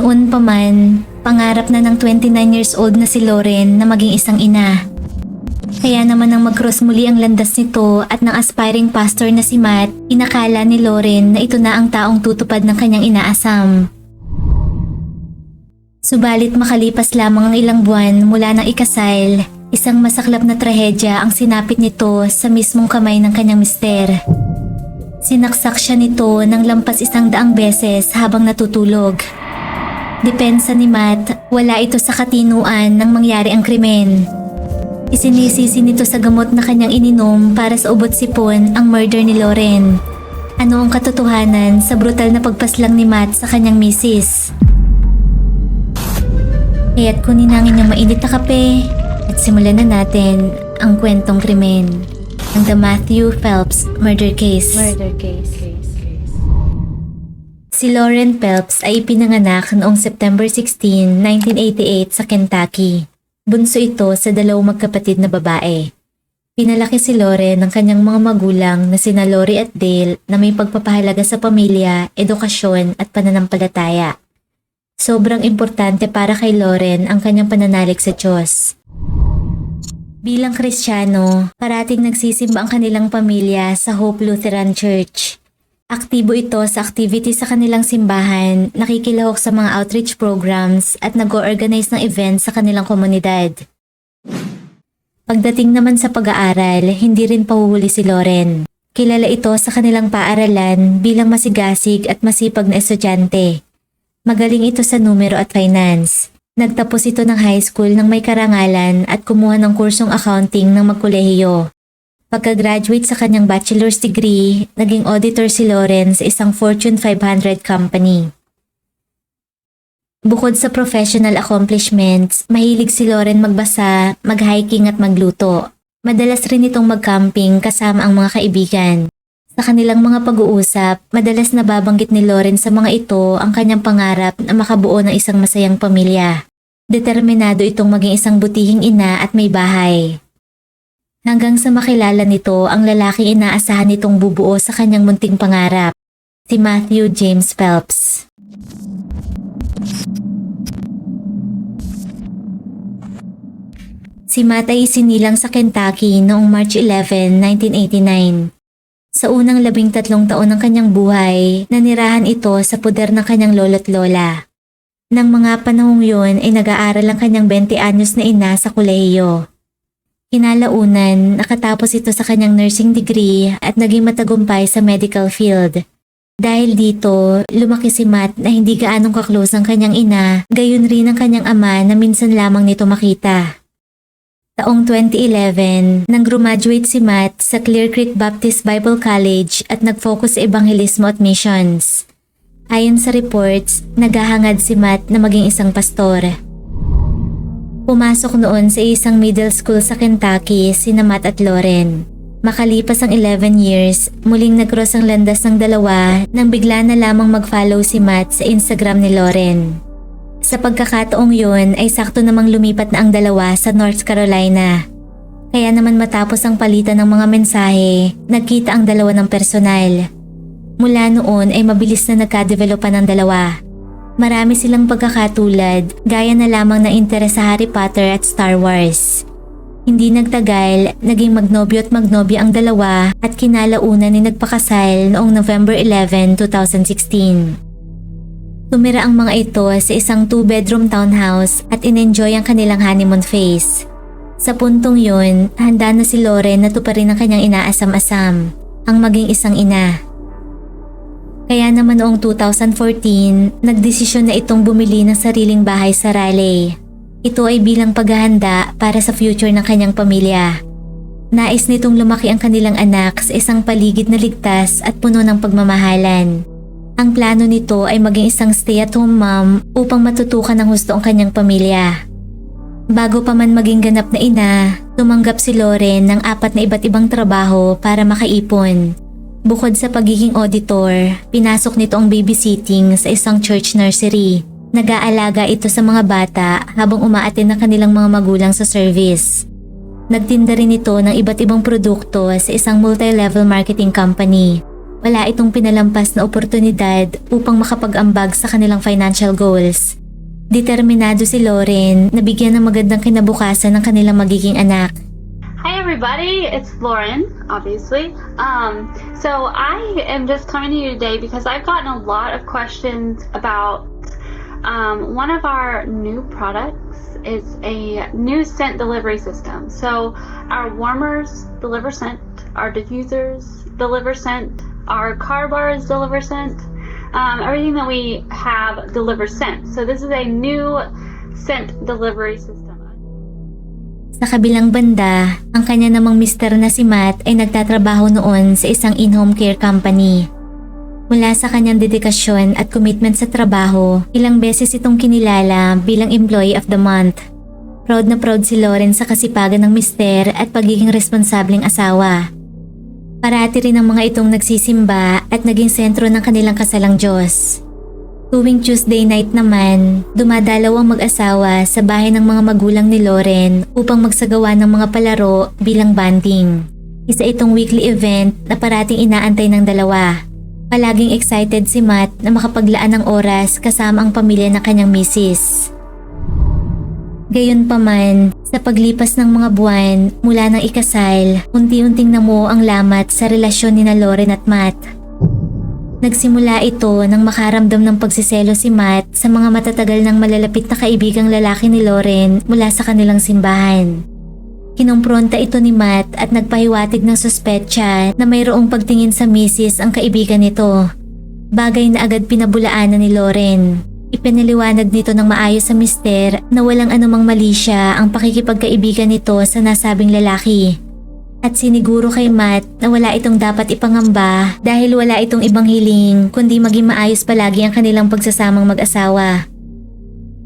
Noon pa man, pangarap na ng 29 years old na si Lauren na maging isang ina. Kaya naman nang mag-cross muli ang landas nito at ng aspiring pastor na si Matt, inakala ni Lauren na ito na ang taong tutupad ng kanyang inaasam. Subalit makalipas lamang ang ilang buwan mula ng ikasal, isang masaklap na trahedya ang sinapit nito sa mismong kamay ng kanyang mister. Sinaksak siya nito ng lampas isang daang beses habang natutulog. Depensa ni Matt, wala ito sa katinuan nang mangyari ang krimen. Isinisisi nito sa gamot na kanyang ininom para sa ubot sipon ang murder ni Lauren. Ano ang katotohanan sa brutal na pagpaslang ni Matt sa kanyang misis? Kaya't kunin namin yung mainit na kape at simulan na natin ang kwentong krimen ng The Matthew Phelps Murder Case. Murder case. Si Lauren Phelps ay ipinanganak noong September 16, 1988 sa Kentucky. Bunso ito sa dalawang magkapatid na babae. Pinalaki si Lauren ng kanyang mga magulang na sina Lori at Dale na may pagpapahalaga sa pamilya, edukasyon at pananampalataya. Sobrang importante para kay Lauren ang kanyang pananalig sa Diyos. Bilang Kristiyano, parating nagsisimba ang kanilang pamilya sa Hope Lutheran Church. Aktibo ito sa activity sa kanilang simbahan, nakikilahok sa mga outreach programs at nag-organize ng events sa kanilang komunidad. Pagdating naman sa pag-aaral, hindi rin pahuhuli si Lauren. Kilala ito sa kanilang paaralan bilang masigasig at masipag na estudyante. Magaling ito sa numero at finance. Nagtapos ito ng high school ng may karangalan at kumuha ng kursong accounting ng magkolehiyo. Pagka-graduate sa kanyang bachelor's degree, naging auditor si Lauren sa isang Fortune 500 company. Bukod sa professional accomplishments, mahilig si Lauren magbasa, mag-hiking at magluto. Madalas rin itong mag-camping kasama ang mga kaibigan. Sa kanilang mga pag-uusap, madalas nababanggit ni Lauren sa mga ito ang kanyang pangarap na makabuo ng isang masayang pamilya. Determinado itong maging isang butihing ina at may bahay. Hanggang sa makilala nito ang lalaking inaasahan nitong bubuo sa kanyang munting pangarap, si Matthew James Phelps. Si Matt ay isinilang sa Kentucky noong March 11, 1989. Sa unang labing tatlong taon ng kanyang buhay, nanirahan ito sa puder ng kanyang lolo't lola. Nang mga panahong yun ay nag-aaral ang kanyang 20 anyos na ina sa kolehiyo. Kinalaunan, nakatapos ito sa kanyang nursing degree at naging matagumpay sa medical field. Dahil dito, lumaki si Matt na hindi gaanong kaklose ang kanyang ina, gayon rin ang kanyang ama na minsan lamang nito makita. Taong 2011, nang graduate si Matt sa Clear Creek Baptist Bible College at nag-focus sa ebanghelismo at missions. Ayon sa reports, naghahangad si Matt na maging isang pastor. Pumasok noon sa isang middle school sa Kentucky sina Matt at Lauren. Makalipas ang 11 years, muling nag-cross ang landas ng dalawa nang bigla na lamang mag-follow si Matt sa Instagram ni Lauren. Sa pagkakataong yun ay sakto namang lumipat na ang dalawa sa North Carolina. Kaya naman matapos ang palitan ng mga mensahe, nagkita ang dalawa ng personal. Mula noon ay mabilis na nagka-developan ang dalawa. Marami silang pagkakatulad, gaya na lamang ng interes sa Harry Potter at Star Wars. Hindi nagtagal, naging magnobyo at magnobyo ang dalawa at kinalaunan ni nagpakasal noong November 11, 2016. Tumira ang mga ito sa isang two-bedroom townhouse at in-enjoy ang kanilang honeymoon phase. Sa puntong yun, handa na si Lauren na tuparin ang kanyang inaasam-asam, ang maging isang ina. Kaya naman noong 2014, nagdesisyon na itong bumili ng sariling bahay sa Raleigh. Ito ay bilang paghahanda para sa future ng kanyang pamilya. Nais nitong lumaki ang kanilang anak sa isang paligid na ligtas at puno ng pagmamahalan. Ang plano nito ay maging isang stay-at-home mom upang matutukan ng husto ang kanyang pamilya. Bago pa man maging ganap na ina, tumanggap si Lauren ng apat na iba't ibang trabaho para makaipon. Bukod sa pagiging auditor, pinasok nito ang babysitting sa isang church nursery. Nag-aalaga ito sa mga bata habang umaatin ng kanilang mga magulang sa service. Nagtinda rin ito ng iba't ibang produkto sa isang multi-level marketing company. wala itong pinalampas na oportunidad upang makapag-ambag sa kanilang financial goals. Determinado si Lauren na bigyan ng magandang kinabukasan ng kanilang magiging anak. Hi everybody, it's Lauren, obviously. Um, so I am just coming to you today because I've gotten a lot of questions about um, one of our new products. It's a new scent delivery system. So our warmers deliver scent, our diffusers deliver scent, our car bars deliver scent. Um, everything that we have delivers scent. So this is a new scent delivery system. Sa kabilang banda, ang kanya namang mister na si Matt ay nagtatrabaho noon sa isang in-home care company. Mula sa kanyang dedikasyon at commitment sa trabaho, ilang beses itong kinilala bilang Employee of the Month. Proud na proud si Lauren sa kasipagan ng mister at pagiging responsableng asawa. Parati rin ang mga itong nagsisimba at naging sentro ng kanilang kasalang Diyos. Tuwing Tuesday night naman, dumadalaw ang mag-asawa sa bahay ng mga magulang ni Lauren upang magsagawa ng mga palaro bilang banding. Isa itong weekly event na parating inaantay ng dalawa. Palaging excited si Matt na makapaglaan ng oras kasama ang pamilya ng kanyang misis. Gayunpaman, sa paglipas ng mga buwan mula ng ikasal, unti-unting namuo ang lamat sa relasyon ni na Lauren at Matt. Nagsimula ito nang makaramdam ng pagsiselo si Matt sa mga matatagal ng malalapit na kaibigang lalaki ni Lauren mula sa kanilang simbahan. Kinumpronta ito ni Matt at nagpahiwatig ng suspetsa na mayroong pagtingin sa misis ang kaibigan nito. Bagay na agad pinabulaanan ni Lauren. Ipinaliwanag nito ng maayos sa mister na walang anumang mali siya ang pakikipagkaibigan nito sa nasabing lalaki. At siniguro kay Matt na wala itong dapat ipangamba dahil wala itong ibang hiling kundi maging maayos palagi ang kanilang pagsasamang mag-asawa.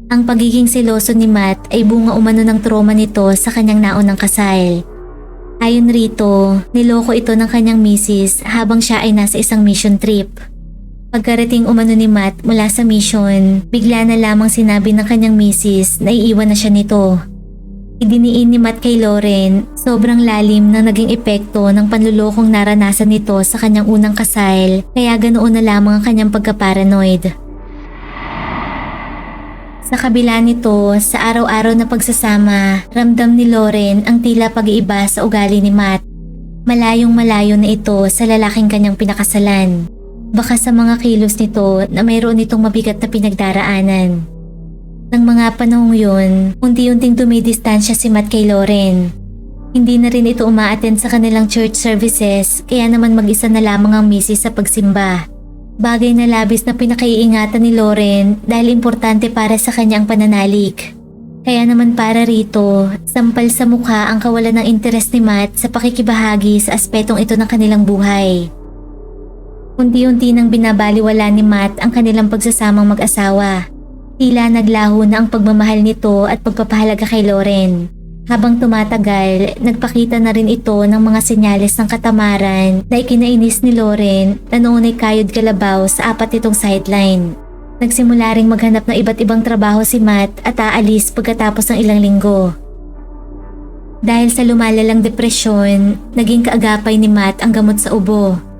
Ang pagiging seloso ni Matt ay bunga umano ng trauma nito sa kanyang naunang kasal. Ayon rito, niloko ito ng kanyang misis habang siya ay nasa isang mission trip. Pagkarating umano ni Matt mula sa mission, bigla na lamang sinabi ng kanyang misis na iiwan na siya nito. Idiniin ni Matt kay Lauren, sobrang lalim na naging epekto ng panlulokong naranasan nito sa kanyang unang kasal kaya ganoon na lamang ang kanyang pagkaparanoid. Sa kabila nito, sa araw-araw na pagsasama, ramdam ni Lauren ang tila pag-iiba sa ugali ni Matt. Malayong malayo na ito sa lalaking kanyang pinakasalan. Baka sa mga kilos nito na mayroon itong mabigat na pinagdaraanan. Nang mga panahong yun, unti-unting tumidistansya si Matt kay Lauren. Hindi na rin ito umaattend sa kanilang church services kaya naman mag-isa na lamang ang misis sa pagsimba. Bagay na labis na pinakaiingatan ni Lauren dahil importante para sa kanyang pananalik. Kaya naman para rito, sampal sa mukha ang kawalan ng interes ni Matt sa pakikibahagi sa aspetong ito ng kanilang buhay. Unti-unti nang binabaliwala ni Matt ang kanilang pagsasamang mag-asawa. Tila naglaho na ang pagmamahal nito at pagpapahalaga kay Lauren. Habang tumatagal, nagpakita na rin ito ng mga senyales ng katamaran na ikinainis ni Lauren na noon ay kayod kalabaw sa apat nitong sideline. Nagsimula ring maghanap ng iba't ibang trabaho si Matt at aalis pagkatapos ng ilang linggo. Dahil sa lumalalang depresyon, naging kaagapay ni Matt ang gamot sa ubo.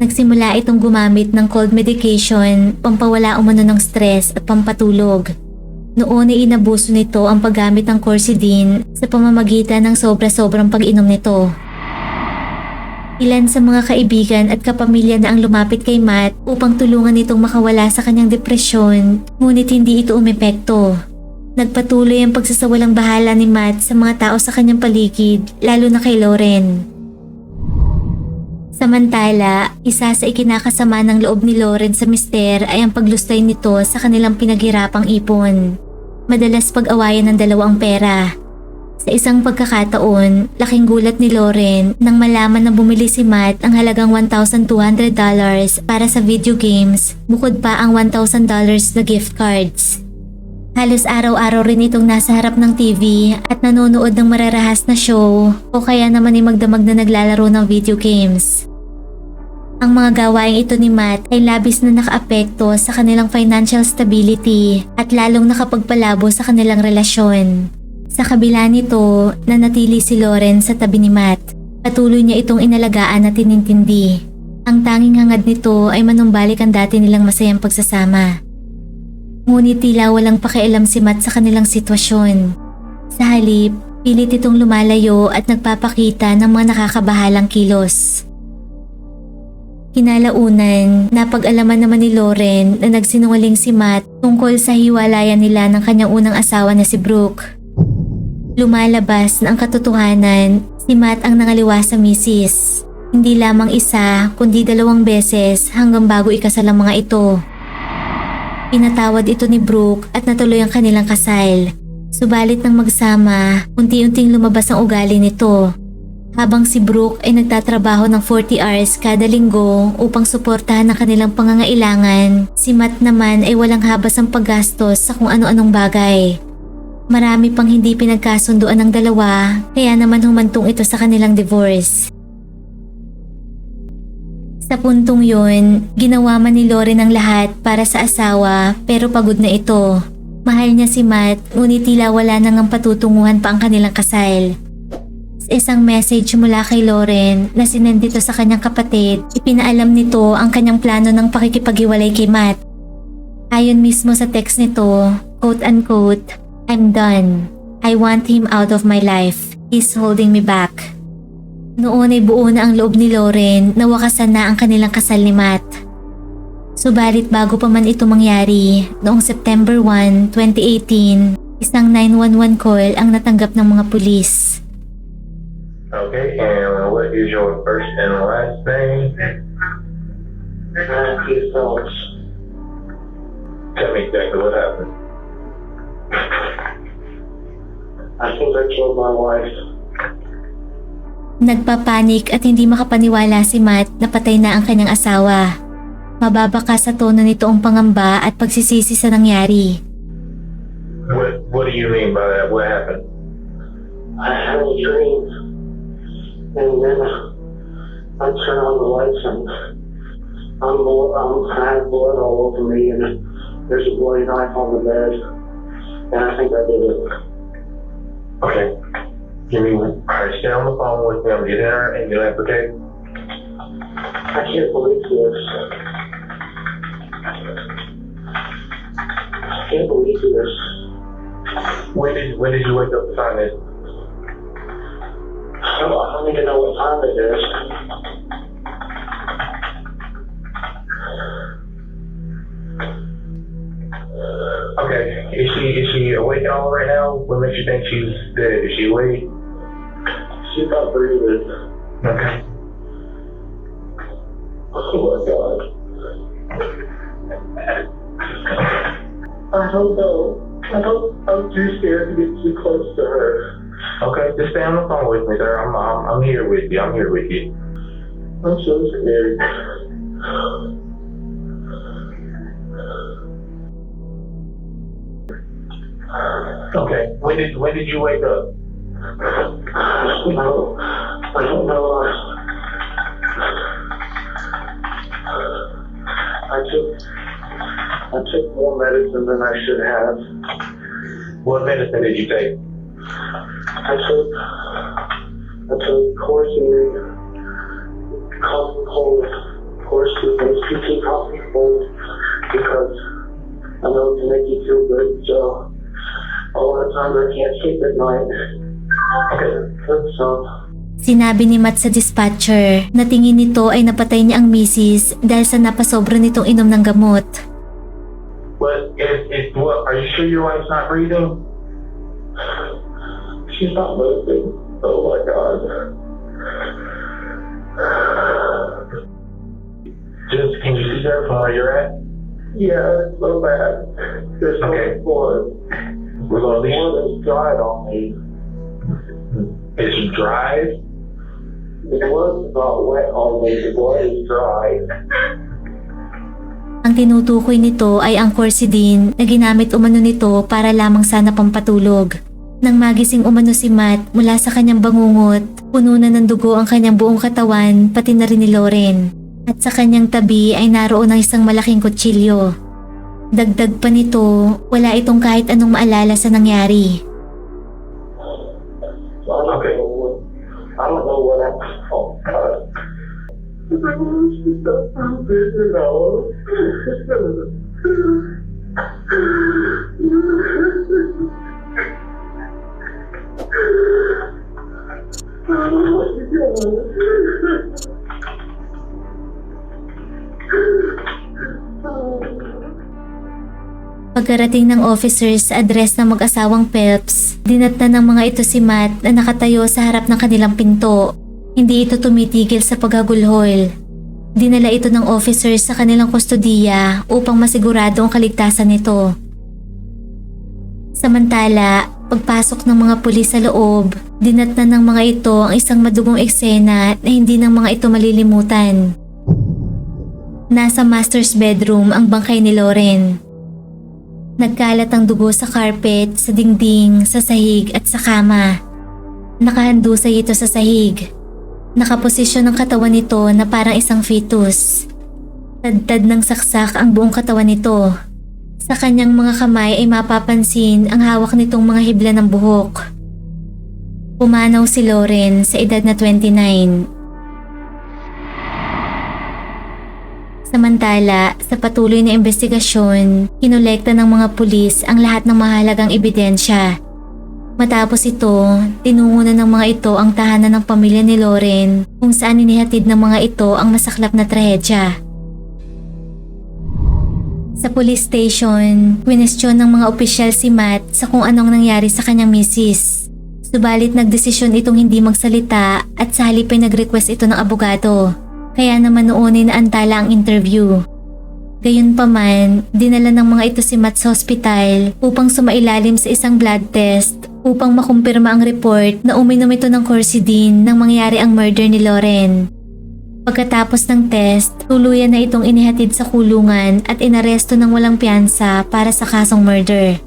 Nagsimula itong gumamit ng cold medication, pampawala umano ng stress at pampatulog. Noon ay inabuso nito ang paggamit ng Corsidine sa pamamagitan ng sobra-sobrang pag-inom nito. Ilan sa mga kaibigan at kapamilya na ang lumapit kay Matt upang tulungan itong makawala sa kanyang depresyon, ngunit hindi ito umepekto. Nagpatuloy ang pagsasawalang bahala ni Matt sa mga tao sa kanyang paligid, lalo na kay Lauren. Samantala, isa sa ikinakasama ng loob ni Lauren sa mister ay ang paglustay nito sa kanilang pinaghirapang ipon. Madalas pag-awayan ng dalawang pera. Sa isang pagkakataon, laking gulat ni Lauren nang malaman na bumili si Matt ang halagang $1,200 para sa video games bukod pa ang $1,000 na gift cards. Halos araw-araw rin itong nasa harap ng TV at nanonood ng mararahas na show o kaya naman ay magdamag na naglalaro ng video games. Ang mga gawaing ito ni Matt ay labis na nakaapekto sa kanilang financial stability at lalong nakapagpalabo sa kanilang relasyon. Sa kabila nito, nanatili si Lauren sa tabi ni Matt. Patuloy niya itong inalagaan at tinintindi. Ang tanging hangad nito ay manumbalik ang dati nilang masayang pagsasama. Ngunit tila walang pakialam si Matt sa kanilang sitwasyon. Sa halip, pilit itong lumalayo at nagpapakita ng mga nakakabahalang kilos. Kinalaunan, napag-alaman naman ni Lauren na nagsinungaling si Matt tungkol sa hiwalayan nila ng kanyang unang asawa na si Brooke. Lumalabas na ang katotohanan, si Matt ang nangaliwa sa misis. Hindi lamang isa, kundi dalawang beses hanggang bago ikasal ang mga ito. Pinatawad ito ni Brooke at natuloy ang kanilang kasal. Subalit nang magsama, unti-unting lumabas ang ugali nito. Habang si Brooke ay nagtatrabaho ng 40 hours kada linggo upang suportahan ang kanilang pangangailangan, si Matt naman ay walang habas ang paggastos sa kung ano-anong bagay. Marami pang hindi pinagkasunduan ng dalawa, kaya naman humantong ito sa kanilang divorce. Sa puntong yun, ginawa man ni Lauren ang lahat para sa asawa pero pagod na ito. Mahal niya si Matt ngunit tila wala nang ang patutunguhan pa ang kanilang kasal. Sa isang message mula kay Lauren na sinend dito sa kanyang kapatid, ipinaalam nito ang kanyang plano ng pakikipaghiwalay kay Matt. Ayon mismo sa text nito, quote unquote, I'm done. I want him out of my life. He's holding me back. Noon ay buo na ang loob ni Lauren na wakasan na ang kanilang kasal ni Matt. Subalit bago pa man ito mangyari, noong September 1, 2018, isang 911 call ang natanggap ng mga pulis. Okay, and what is your first and last name? Matthew Phillips. Tell me exactly what happened. I think I killed my wife. Nagpapanik at hindi makapaniwala si Matt na patay na ang kanyang asawa. Mababa ka sa tono nito ang pangamba at pagsisisi sa nangyari. What What do you mean by that? What happened? I had a dream. And then I turn on the lights and I'm, blo- I'm, I had blood all over me and there's a bloody knife on the bed. And I think I did it. Okay. Give me. All right, stay on the phone with me. I'm getting our ambulance. Okay. I can't believe this. I can't believe this. When did When did you wake up to find this? I don't, I don't even know what time it is. Okay. Is she Is she awake at all right now? What makes you think she's dead? Is she awake? She's not breathing. Okay. Oh my god. I don't know. I don't. I'm too scared Just stay on the phone with me, sir. I'm I'm, I'm here with you. I'm here with you. I'm so scared. Okay. When did When did you wake up? No, I don't know. I took. I took more medicine than I should have. What medicine did you take? I took. I took cough and cold, Corsair, and cough and cold because I know it can make you feel good. So a lot of times I can't sleep at night. Okay, that's. Sinabi ni Matt sa dispatcher na tingin nito ay napatay niya ang misis dahil sa napasobra nitong inom ng gamot. What? Is Is what? Are you sure your wife's not breathing? She's not moving. Oh my god. Just can you see her from where you're at? Yeah, it's so bad. There's Okay. much blood. We're gonna leave. Blood is dried on me. It's dry. The blood's not wet on me. The blood is dry. Ang tinutukoy nito ay ang Corsidine na ginamit umano nito para lamang sana pampatulog. Nang magising umano si Matt mula sa kanyang bangungot, puno na ng dugo ang kanyang buong katawan pati na rin ni Lauren. At sa kanyang tabi ay naroon ang isang malaking kutsilyo. Dagdag pa nito, wala itong kahit anong maalala sa nangyari. Pagkarating ng officers sa address ng mag-asawang Phelps, dinatna ng mga ito si Matt na nakatayo sa harap ng kanilang pinto. Hindi ito tumitigil sa paghagulhol. Dinala ito ng officers sa kanilang kustodiya upang masigurado ang kaligtasan nito. Samantala, pagpasok ng mga pulis sa loob, dinatna ng mga ito ang isang madugong eksena na hindi ng mga ito malilimutan. Nasa master's bedroom ang bangkay ni Lauren. Nagkalat ang dugo sa carpet, sa dingding, sa sahig at sa kama. Nakahandusay ito sa sahig. Nakaposisyon ang katawan nito na parang isang fetus. Tadtad ng saksak ang buong katawan nito. Sa kanyang mga kamay ay mapapansin ang hawak nitong mga hibla ng buhok. Pumanaw si Lauren sa edad na 29 Samantala, sa patuloy na investigasyon, kinolekta ng mga pulis ang lahat ng mahalagang ebidensya. Matapos ito, tinungo na ng mga ito ang tahanan ng pamilya ni Lauren kung saan inihatid ng mga ito ang masaklap na trahedya. Sa police station, kwinestyon ng mga opisyal si Matt sa kung anong nangyari sa kanyang misis. Subalit nagdesisyon itong hindi magsalita at sa halip ay nag-request ito ng abogado. Kaya naman noon ay naantala ang interview. Gayunpaman, dinala ng mga ito si Matt sa hospital upang sumailalim sa isang blood test upang makumpirma ang report na uminom ito ng Corsidine nang mangyari ang murder ni Lauren. Pagkatapos ng test, tuluyan na itong inihatid sa kulungan at inaresto ng walang piyansa para sa kasong murder.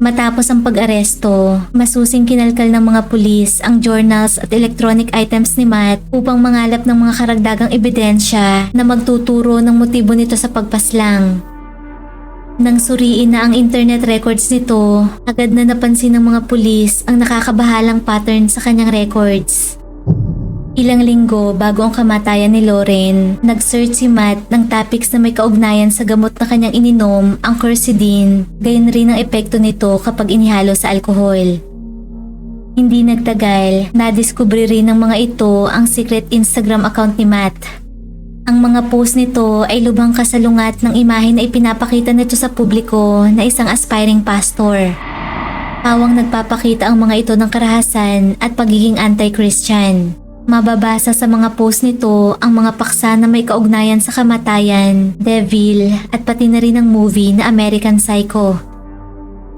Matapos ang pag-aresto, masusing kinalkal ng mga pulis ang journals at electronic items ni Matt upang mangalap ng mga karagdagang ebidensya na magtuturo ng motibo nito sa pagpaslang. Nang suriin na ang internet records nito, agad na napansin ng mga pulis ang nakakabahalang pattern sa kanyang records. Ilang linggo bago ang kamatayan ni Lauren, nag-search si Matt ng topics na may kaugnayan sa gamot na kanyang ininom, ang quercetin, gayon rin ang epekto nito kapag inihalo sa alkohol. Hindi nagtagal, nadiskubre rin ng mga ito ang secret Instagram account ni Matt. Ang mga post nito ay lubhang kasalungat ng imahe na ipinapakita nito sa publiko na isang aspiring pastor. Pawang nagpapakita ang mga ito ng karahasan at pagiging anti-Christian. Mababasa sa mga post nito ang mga paksa na may kaugnayan sa kamatayan, devil, at pati na rin ang movie na American Psycho.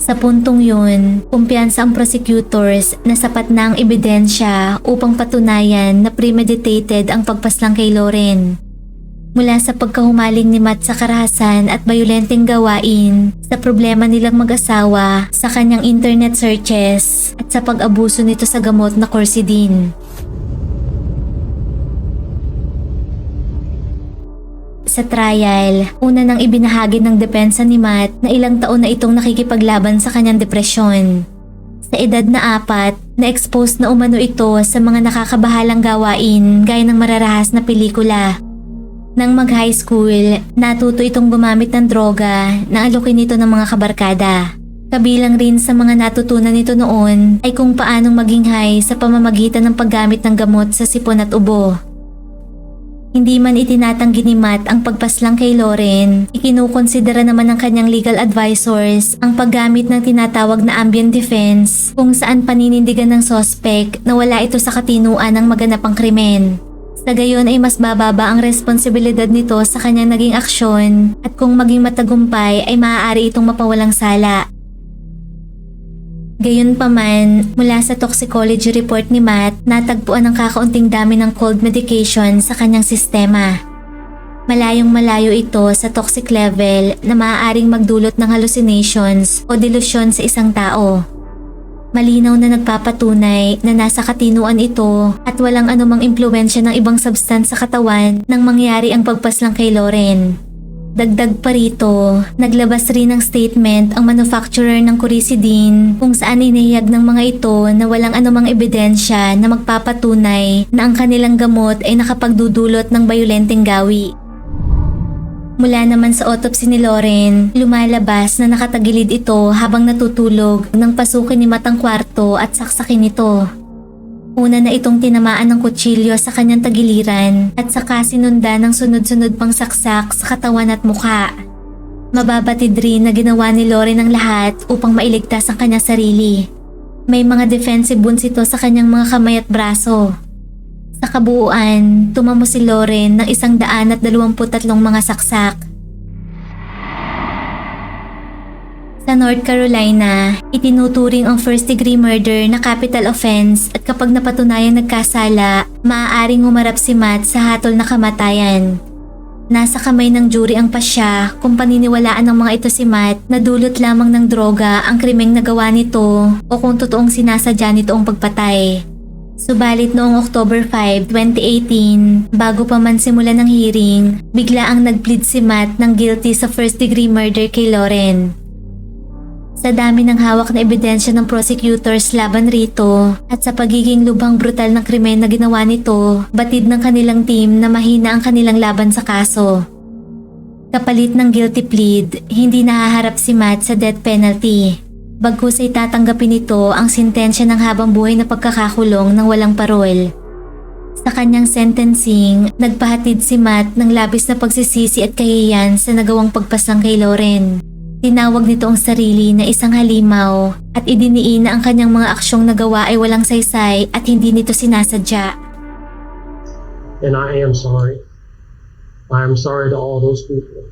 Sa puntong yun, kumpiyansa ang prosecutors na sapat na ang ebidensya upang patunayan na premeditated ang pagpaslang kay Lauren. Mula sa pagkahumaling ni Matt sa karahasan at bayolenteng gawain, sa problema nilang mag-asawa, sa kanyang internet searches, at sa pag-abuso nito sa gamot na Corsidine. Sa trial, una nang ibinahagi ng depensa ni Matt na ilang taon na itong nakikipaglaban sa kanyang depresyon. Sa edad na apat, na-expose na umano ito sa mga nakakabahalang gawain gaya ng mararahas na pelikula. Nang mag-high school, natuto itong gumamit ng droga na alokin nito ng mga kabarkada. Kabilang rin sa mga natutunan nito noon ay kung paanong maging high sa pamamagitan ng paggamit ng gamot sa sipon at ubo. Hindi man itinatanggi ni Matt ang pagpaslang kay Lauren, ikinukonsidera naman ng kanyang legal advisors ang paggamit ng tinatawag na ambient defense kung saan paninindigan ng sospek na wala ito sa katinuan ng maganapang krimen. Sa gayon ay mas bababa ang responsibilidad nito sa kanyang naging aksyon at kung maging matagumpay ay maaari itong mapawalang sala. Gayunpaman, mula sa toxicology report ni Matt, natagpuan ang kakaunting dami ng cold medication sa kanyang sistema. Malayong malayo ito sa toxic level na maaaring magdulot ng hallucinations o delusyon sa isang tao. Malinaw na nagpapatunay na nasa katinuan ito at walang anumang impluensya ng ibang substance sa katawan nang mangyari ang pagpaslang kay Lauren. Dagdag pa rito, naglabas rin ng statement ang manufacturer ng Coricidin kung saan inihiyag ng mga ito na walang anumang ebidensya na magpapatunay na ang kanilang gamot ay nakapagdudulot ng bayolenteng gawi. Mula naman sa autopsy ni Lauren, lumalabas na nakatagilid ito habang natutulog nang pasukin ni Matang kwarto at saksakin ito. Una na itong tinamaan ng kutsilyo sa kanyang tagiliran at saka sinunda ng sunod-sunod pang saksak sa katawan at mukha. Mababatid rin na ginawa ni Lauren ang lahat upang mailigtas ang kanyang sarili. May mga defensive wounds ito sa kanyang mga kamay at braso. Sa kabuuan, tumamo si Lauren ng isang daan at dalawamput tatlong mga saksak. Sa North Carolina, itinuturing ang first degree murder na capital offense at kapag napatunayang nagkasala, maaaring umarap si Matt sa hatol na kamatayan. Nasa kamay ng jury ang pasya kung paniniwalaan ng mga ito si Matt na dulot lamang ng droga ang krimeng nagawa nito o kung totoong sinasadya nito ang pagpatay. Subalit noong October 5, 2018, bago pa man simulan ng hearing, bigla ang nag-plead si Matt ng guilty sa first degree murder kay Lauren. Sa dami ng hawak na ebidensya ng prosecutors laban rito at sa pagiging lubhang brutal ng krimen na ginawa nito, batid ng kanilang team na mahina ang kanilang laban sa kaso. Kapalit ng guilty plead, hindi nahaharap si Matt sa death penalty. Bagkus ay tatanggapin nito ang sintensya ng habang buhay na pagkakakulong ng walang parol. Sa kanyang sentencing, nagpahatid si Matt ng labis na pagsisisi at kahiyan sa nagawang pagpasang kay Lauren. Tinawag nito ang sarili na isang halimaw at idiniin na ang kanyang mga aksyong nagawa ay walang saysay at hindi nito sinasadya. and I am sorry. I am sorry to all those people.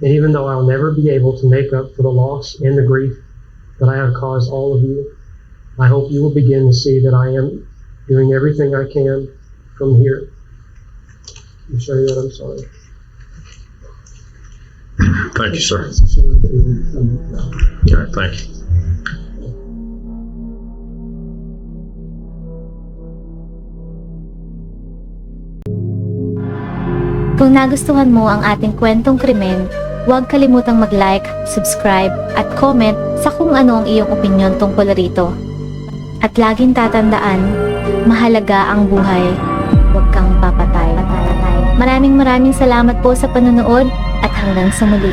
And even though I'll never be able to make up for the loss and the grief that I have caused all of you, I hope you will begin to see that I am doing everything I can from here to show you that I'm sorry. Thank you, sir. All right, thank you. Kung nagustuhan mo ang ating kwentong krimen, huwag kalimutang mag-like, subscribe, at comment sa kung ano ang iyong opinion tungkol rito. At laging tatandaan, mahalaga ang buhay, huwag kang papatay. Maraming maraming salamat po sa panonood hanggang sa muli.